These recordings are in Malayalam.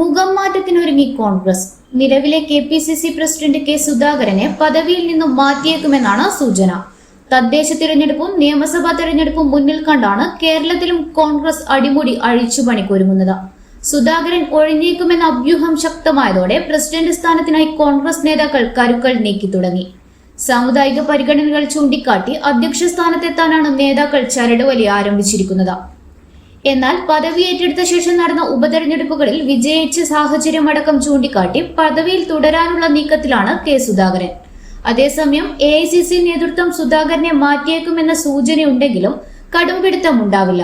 മുഖം മാറ്റത്തിനൊരുങ്ങി കോൺഗ്രസ് നിലവിലെ K P C C president K സുധാകരനെ പദവിയിൽ നിന്നും മാറ്റിയേക്കുമെന്നാണ് സൂചന തദ്ദേശ തിരഞ്ഞെടുപ്പും നിയമസഭാ തിരഞ്ഞെടുപ്പും മുന്നിൽ കണ്ടാണ് കേരളത്തിലും കോൺഗ്രസ് അടിമുടി അഴിച്ചു പണിക്കൊരുങ്ങുന്നത് സുധാകരൻ ഒഴിഞ്ഞേക്കുമെന്ന അഭ്യൂഹം ശക്തമായതോടെ പ്രസിഡന്റ് സ്ഥാനത്തിനായി കോൺഗ്രസ് നേതാക്കൾ കരുക്കൾ നീക്കി തുടങ്ങി സാമുദായിക പരിഗണനകൾ ചൂണ്ടിക്കാട്ടി അധ്യക്ഷ സ്ഥാനത്തെത്താനാണ് നേതാക്കൾ ചരടുവലി ആരംഭിച്ചിരിക്കുന്നത് എന്നാൽ പദവി ഏറ്റെടുത്ത ശേഷം നടന്ന ഉപതെരഞ്ഞെടുപ്പുകളിൽ വിജയിച്ച സാഹചര്യമടക്കം ചൂണ്ടിക്കാട്ടി പദവിയിൽ തുടരാനുള്ള നീക്കത്തിലാണ് കെ സുധാകരൻ അതേസമയം എ ഐ സി സി നേതൃത്വം സുധാകരനെ മാറ്റിയേക്കുമെന്ന സൂചനയുണ്ടെങ്കിലും കടുംപിടുത്തമുണ്ടാവില്ല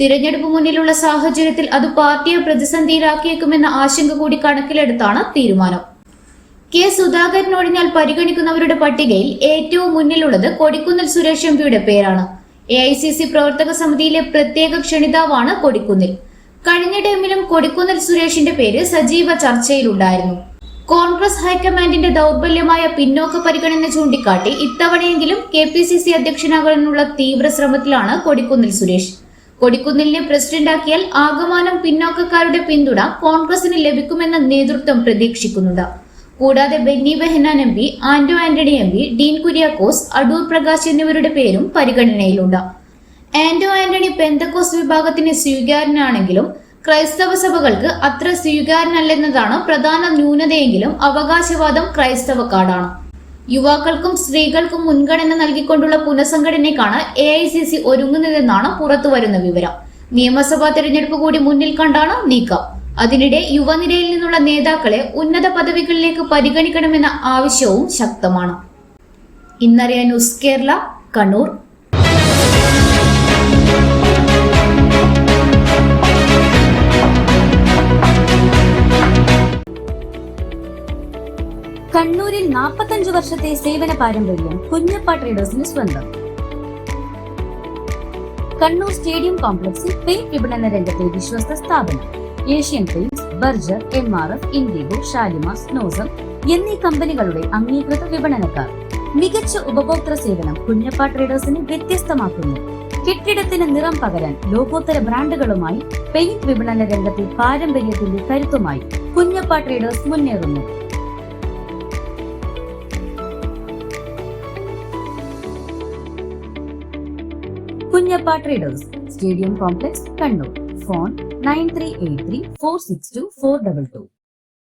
തിരഞ്ഞെടുപ്പ് മുന്നിലുള്ള സാഹചര്യത്തിൽ അത് പാർട്ടിയെ പ്രതിസന്ധിയിലാക്കിയേക്കുമെന്ന ആശങ്ക കൂടി കണക്കിലെടുത്താണ് തീരുമാനം കെ സുധാകരൻ ഒഴിഞ്ഞാൽ പരിഗണിക്കുന്നവരുടെ പട്ടികയിൽ ഏറ്റവും മുന്നിലുള്ളത് കൊടിക്കുന്നിൽ സുരേഷ് എംപിയുടെ പേരാണ് എ ഐ സി സി പ്രവർത്തക സമിതിയിലെ പ്രത്യേക ക്ഷണിതാവാണ് കൊടിക്കുന്നിൽ കഴിഞ്ഞ ടൈമിലും കൊടിക്കുന്നിൽ സുരേഷിന്റെ പേര് സജീവ ചർച്ചയിലുണ്ടായിരുന്നു കോൺഗ്രസ് ഹൈക്കമാൻഡിന്റെ ദൗർബല്യമായ പിന്നോക്ക പരിഗണന ചൂണ്ടിക്കാട്ടി ഇത്തവണയെങ്കിലും കെ പി സി സി അധ്യക്ഷനാകാനുള്ള തീവ്ര ശ്രമത്തിലാണ് കൊടിക്കുന്നിൽ സുരേഷ് കൊടിക്കുന്നിലിനെ പ്രസിഡന്റാക്കിയാൽ ആകമാനം പിന്നോക്കക്കാരുടെ പിന്തുണ കോൺഗ്രസിന് ലഭിക്കുമെന്ന നേതൃത്വം പ്രതീക്ഷിക്കുന്നുണ്ട് കൂടാതെ Benny Behanan M P Anto Antony M P Dean Kuriakose Adoor Prakash എന്നിവരുടെ പേരും പരിഗണനയിലുണ്ട് ആന്റോ ആന്റണി പെന്തക്കോസ് വിഭാഗത്തിന് സ്വീകാരനാണെങ്കിലും ക്രൈസ്തവ സഭകൾക്ക് അത്ര സ്വീകാരനല്ലെന്നതാണ് പ്രധാന ന്യൂനതയെങ്കിലും അവകാശവാദം ക്രൈസ്തവ കാർഡാണ് യുവാക്കൾക്കും സ്ത്രീകൾക്കും മുൻഗണന നൽകിക്കൊണ്ടുള്ള പുനഃസംഘടനയ്ക്കാണ് എ ഐ സി സി ഒരുങ്ങുന്നതെന്നാണ് പുറത്തുവരുന്ന വിവരം നിയമസഭാ തെരഞ്ഞെടുപ്പ് കൂടി മുന്നിൽ കണ്ടാണ് നീക്കം അതിനിടെ യുവനിരയിൽ നിന്നുള്ള നേതാക്കളെ ഉന്നത പദവികളിലേക്ക് പരിഗണിക്കണമെന്ന ആവശ്യവും ശക്തമാണ് ഇന്നറിയ ന്യൂസ് കേരള കണ്ണൂർ കണ്ണൂരിൽ നാൽപ്പത്തഞ്ചു വർഷത്തെ സേവന പാരമ്പര്യം കുഞ്ഞപ്പ ട്രേഡേഴ്സിന് സ്വന്തം കണ്ണൂർ സ്റ്റേഡിയം കോംപ്ലക്സിൽ പെയിന്റ് വിപണന രംഗത്തെ വിശ്വസ്ത സ്ഥാപനം Asian Paints Berger M R F Indigo ഷാലിമാസ് നോസം എന്നീ കമ്പനികളുടെ അംഗീകൃത വിപണനക്കാർ മികച്ച ഉപഭോക്തൃ സേവനം കുഞ്ഞപ്പ ട്രേഡേഴ്സിനെ വ്യത്യസ്തമാക്കുന്നു കെട്ടിടത്തിന് നിറം പകരാൻ ലോകോത്തര ബ്രാൻഡുകളുമായി പെയിന്റ് വിപണന രംഗത്തെ പാരമ്പര്യത്തിന്റെ കരുത്തുമായി കുഞ്ഞപ്പ ട്രേഡേഴ്സ് മുന്നേറുന്നു Kunjappa traders Stadium Complex, Kannur. Phone 9383462422.